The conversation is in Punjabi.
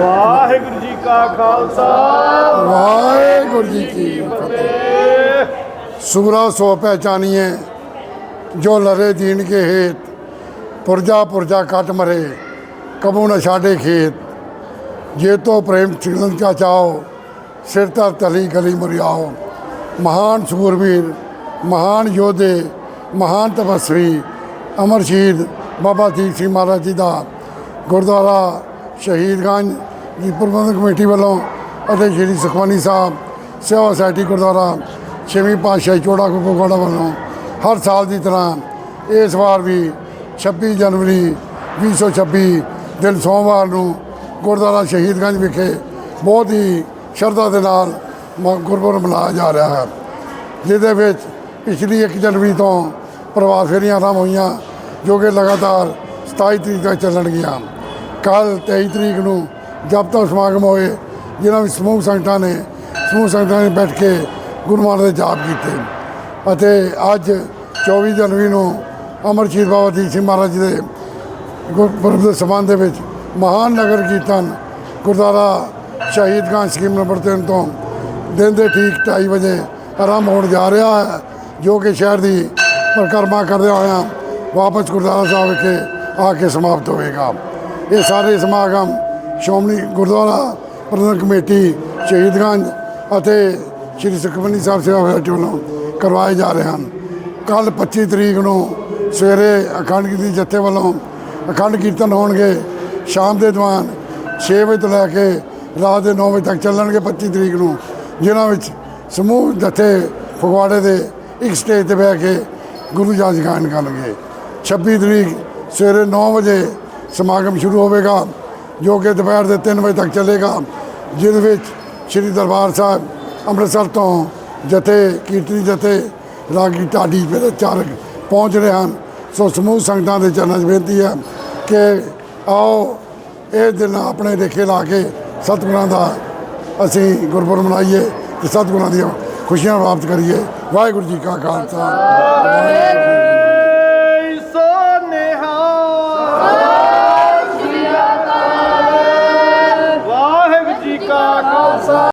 ਵਾਹਿਗੁਰੂ ਜੀ ਕਾ ਖਾਲਸਾ। ਵਾਹਿਗੁਰੂ ਜੀ ਕੀ ਫਤਿਹ। ਸੁਗਰਾ ਸੋ ਪਹਿਚਾਨੀਏ ਜੋ ਲਰੇ ਦੀਨ ਕੇ ਹੇਤ ਪੁਰਜਾ ਪੁਰਜਾ ਕੱਟ ਮਰੇ ਕਬੂ ਨ ਛਾੜੇ ਖੇਤ। ਜੇ ਤੋ ਪ੍ਰੇਮ ਚਿਰਨ ਕਾ ਚਾਓ ਸਿਰ ਤਰ ਤਲੀ ਗਲੀ ਮੁਰਿਆਓ। ਮਹਾਨ ਸੂਰਬੀਰ ਮਹਾਨ ਯੋਧੇ ਮਹਾਨ ਤਪਸਵੀ ਅਮਰ ਸ਼ਹੀਦ ਬਾਬਾ ਦੀਪ ਸਿੰਘ ਮਹਾਰਾਜ ਜੀ ਦਾ ਗੁਰਦੁਆਰਾ ਸ਼ਹੀਦਗੰਜ ਦੀ ਪ੍ਰਬੰਧਕ ਕਮੇਟੀ ਵੱਲੋਂ ਅਤੇ ਸ਼੍ਰੀ ਸੁਖਮਨੀ ਸਾਹਿਬ ਸੇਵਾ ਸੁਸਾਇਟੀ ਗੁਰਦੁਆਰਾ ਛੇਵੀਂ ਪਾਤਸ਼ਾਹੀ ਚੋੜਾ ਕੋਕੋੜਾ ਵੱਲੋਂ ਹਰ ਸਾਲ ਦੀ ਤਰ੍ਹਾਂ ਇਸ ਵਾਰ ਵੀ 26 ਜਨਵਰੀ 2026 ਦਿਨ ਸੋਮਵਾਰ ਨੂੰ ਗੁਰਦੁਆਰਾ ਸ਼ਹੀਦਗੰਜ ਵਿਖੇ ਬਹੁਤ ਹੀ ਸ਼ਰਧਾ ਦੇ ਨਾਲ ਗੁਰਪੁਰਬ ਮਨਾਇਆ ਜਾ ਰਿਹਾ ਹੈ, ਜਿਹਦੇ ਵਿੱਚ ਪਿਛਲੀ 1 ਜਨਵਰੀ ਤੋਂ ਪ੍ਰਵਾਸ ਫੇਰੀਆਂ ਆਰੰਭ ਹੋਈਆਂ, ਜੋ ਕਿ ਲਗਾਤਾਰ 27 ਤਰੀਕ ਤੱਕ ਚੱਲਣਗੀਆਂ ਕੱਲ 23 ਤਰੀਕ ਨੂੰ ਜਪ ਤਪ ਸਮਾਗਮ ਹੋਏ, ਜਿਨ੍ਹਾਂ ਵਿੱਚ ਸਮੂਹ ਸੰਗਤਾਂ ਨੇ, ਸਮੂਹ ਸੰਗਤਾਂ ਨੇ ਬੈਠ ਕੇ ਗੁਰੂ ਦੇ ਜਾਪ ਕੀਤੇ। ਅਤੇ ਅੱਜ 24 ਜਨਵਰੀ ਨੂੰ ਅਮਰ ਸ਼ਹੀਦ ਬਾਬਾ ਦੀਪ ਸਿੰਘ ਮਹਾਰਾਜ ਜੀ ਦੇ ਗੁਰਪੁਰਬ ਦੇ ਸਬੰਧ ਦੇ ਵਿੱਚ ਮਹਾਨ ਨਗਰ ਕੀਰਤਨ ਗੁਰਦੁਆਰਾ ਸ਼ਹੀਦਗੰਜ ਸਕੀਮ ਨੰਬਰ 3 ਤੋਂ ਦਿਨ ਦੇ ਠੀਕ 2:30 ਵਜੇ ਆਰੰਭ ਹੋਣ ਜਾ ਰਿਹਾ ਹੈ, ਜੋ ਕਿ ਸ਼ਹਿਰ ਦੀ ਪਰਿਕਰਮਾ ਕਰਦੇ ਹੋਇਆਂ ਵਾਪਸ ਗੁਰਦੁਆਰਾ ਸਾਹਿਬ ਵਿਖੇ ਆ ਕੇ ਸਮਾਪਤ ਹੋਵੇਗਾ। ਇਹ ਸਾਰੇ ਸਮਾਗਮ ਸ਼੍ਰੋਮਣੀ ਗੁਰਦੁਆਰਾ ਪ੍ਰਬੰਧਕ ਕਮੇਟੀ ਸ਼ਹੀਦਗੰਜ ਅਤੇ ਸ੍ਰੀ ਸੁਖਮਨੀ ਸਾਹਿਬ ਸੇਵਾ ਸੁਸਾਇਟੀ ਵੱਲੋਂ ਕਰਵਾਏ ਜਾ ਰਹੇ ਹਨ। ਕੱਲ 25 ਤਰੀਕ ਨੂੰ ਸਵੇਰੇ ਅਖੰਡ ਕੀਰਤਨ ਜਥੇ ਵੱਲੋਂ ਅਖੰਡ ਕੀਰਤਨ ਹੋਣਗੇ। ਸ਼ਾਮ ਦੇ ਦੌਰਾਨ 6 ਵਜੇ ਤੋਂ ਲੈ ਕੇ ਰਾਤ ਦੇ 9 ਵਜੇ ਤੱਕ ਚੱਲਣਗੇ 25 ਤਰੀਕ ਨੂੰ, ਜਿਨ੍ਹਾਂ ਵਿੱਚ ਸਮੂਹ ਜਥੇ ਫਗਵਾੜੇ ਦੇ ਇੱਕ ਸਟੇਜ ਤੇ ਬਹਿ ਕੇ ਗੁਰੂ ਜਾਨ ਗਾਇਨ ਕਰਨਗੇ। 26 ਤਰੀਕ ਸਵੇਰੇ 9 ਵਜੇ ਸਮਾਗਮ ਸ਼ੁਰੂ ਹੋਵੇਗਾ, ਜੋ ਕਿ ਦੁਪਹਿਰ ਦੇ 3 ਵਜੇ ਤੱਕ ਚੱਲੇਗਾ, ਜਿਸ ਵਿੱਚ ਸ੍ਰੀ ਦਰਬਾਰ ਸਾਹਿਬ ਅੰਮ੍ਰਿਤਸਰ ਤੋਂ ਜਥੇ, ਕੀਰਤਨੀ ਜਥੇ, ਰਾਗੀ ਢਾਡੀ ਮੇਰੇ ਚਾਰਕ ਪਹੁੰਚ ਰਹੇ ਹਨ। ਸੋ ਸਮੂਹ ਸੰਗਤਾਂ ਦੇ ਚਰਨਾਂ 'ਚ ਬੇਨਤੀ ਹੈ ਕਿ ਆਓ, ਇਹ ਦਿਨ ਆਪਣੇ ਦੇਖੇ ਲਾ ਕੇ ਸਤਿਗੁਰਾਂ ਦਾ ਅਸੀਂ ਗੁਰਪੁਰਬ ਮਨਾਈਏ ਤੇ ਸਤਿਗੁਰਾਂ ਦੀਆਂ ਖੁਸ਼ੀਆਂ ਪ੍ਰਾਪਤ ਕਰੀਏ। ਵਾਹਿਗੁਰੂ ਜੀ ਕਾ ਖਾਲਸਾ। ਵਾਹਿਗੁਰੂ